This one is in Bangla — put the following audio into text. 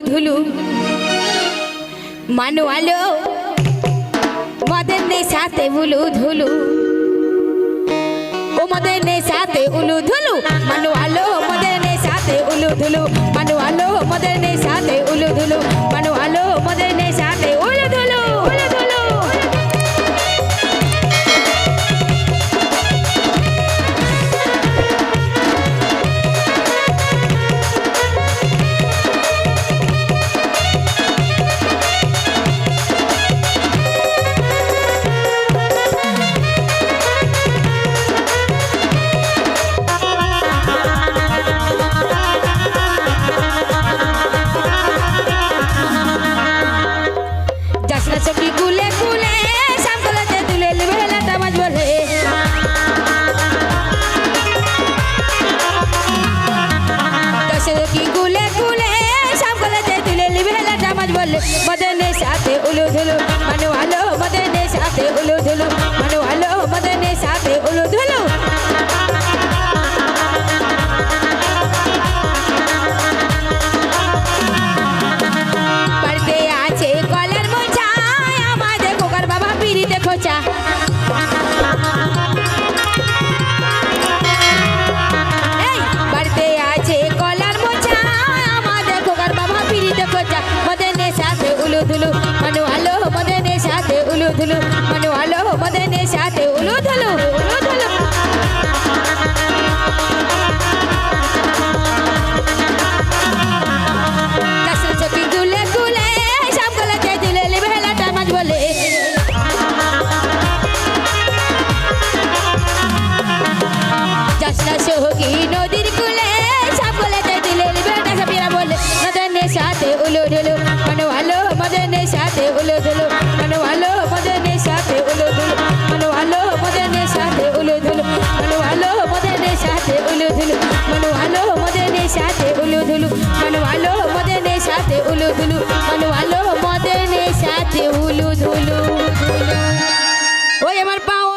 ধুলু। মানু আলো মদের নে সাথে উলু ধুলু। ও মদের নে সাথে উলু ধুলু। মানু আলো মদের নে সাথে উলু ধুলু। মানু আলো মদের নে সাথে উলু ধুলু। মানু আলো মদের নে সাথে খোঁচা। বাড়িতে আছে কলার মোচা। আমাদের কোকার বাবা পিড়িতে খোঁচা। মদনের সাথে উলু ধুলু মানু আলো মদনের সাথে উলু ধুলু মানু আলো মদনের নদীর কুলে সব গলাতে দিলে লিবে বলে, মদনের সাথে উলু ধুলু মনো আলো মদনের সাথে উলু ধুলু মনো আলো মদনের সাথে উলু ধুলু মনো আলো মদনের সাথে উলু ধুলু মনো আলো মদনের সাথে উলু ধুলু মনো আলো মদনের সাথে উলু ধুলু মনো আলো মদনের সাথে উলু ধুলু মনো আলো মদনের সাথে উলু পা